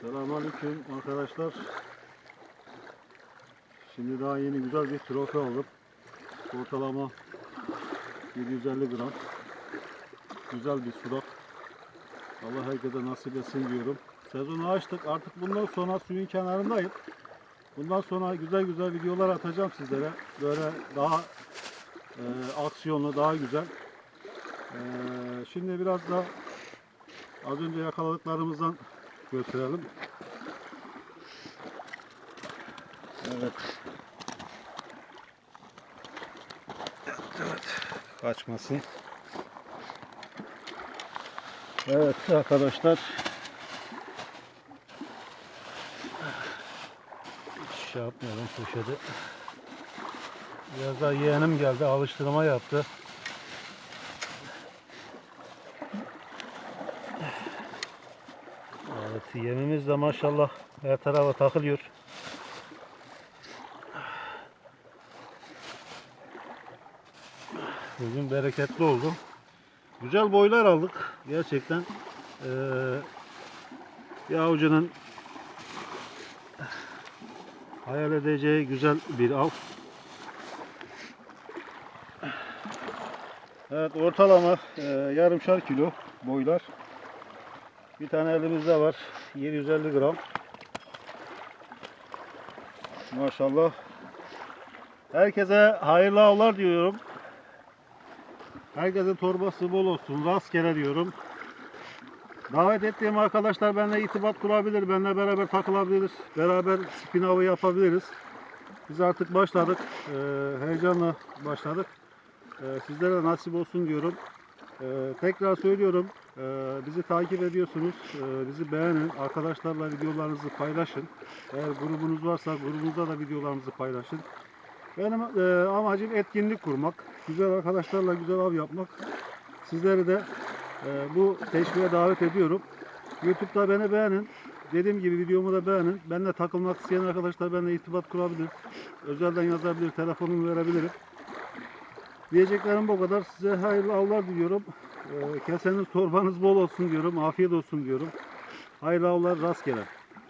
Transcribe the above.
Selamünaleyküm arkadaşlar. Şimdi daha yeni güzel bir trofe aldım. Ortalama 750 gram. Güzel bir sudak. Allah herkese nasip etsin diyorum. Sezonu açtık. Artık bundan sonra suyun kenarındayım. Bundan sonra güzel güzel videolar atacağım sizlere. Böyle daha e, aksiyonlu, daha güzel. E, şimdi biraz da az önce yakaladıklarımızdan gösterelim. Evet. Evet. Kaçmasın. Evet arkadaşlar. Hiç şey yapmayalım poşeti. Biraz daha yeğenim geldi. Alıştırma yaptı. Yemimiz de maşallah her tarafa takılıyor. Bugün bereketli oldu. Güzel boylar aldık. Gerçekten eee bir avucunun hayal edeceği güzel bir av. Evet ortalama eee yarımşar kilo boylar. Bir tane elimizde var. 750 gram. Maşallah. Herkese hayırlı avlar diyorum. Herkesin torbası bol olsun. Rastgele diyorum. Davet ettiğim arkadaşlar benimle irtibat kurabilir. Benimle beraber takılabiliriz. Beraber spin avı yapabiliriz. Biz artık başladık. Ee, heyecanla başladık. Ee, sizlere nasip olsun diyorum. Ee, tekrar söylüyorum. Ee, bizi takip ediyorsunuz. Ee, bizi beğenin. Arkadaşlarla videolarınızı paylaşın. Eğer grubunuz varsa grubunuzda da videolarınızı paylaşın. Benim e, amacım etkinlik kurmak. Güzel arkadaşlarla güzel av yapmak. Sizleri de e, bu teşviğe davet ediyorum. YouTube'da beni beğenin. Dediğim gibi videomu da beğenin. Benimle takılmak isteyen arkadaşlar benimle irtibat kurabilir. Özelden yazabilir. Telefonumu verebilirim. Diyeceklerim bu kadar. Size hayırlı avlar diliyorum. E, keseniz torbanız bol olsun diyorum. Afiyet olsun diyorum. Hayırlı avlar rastgele.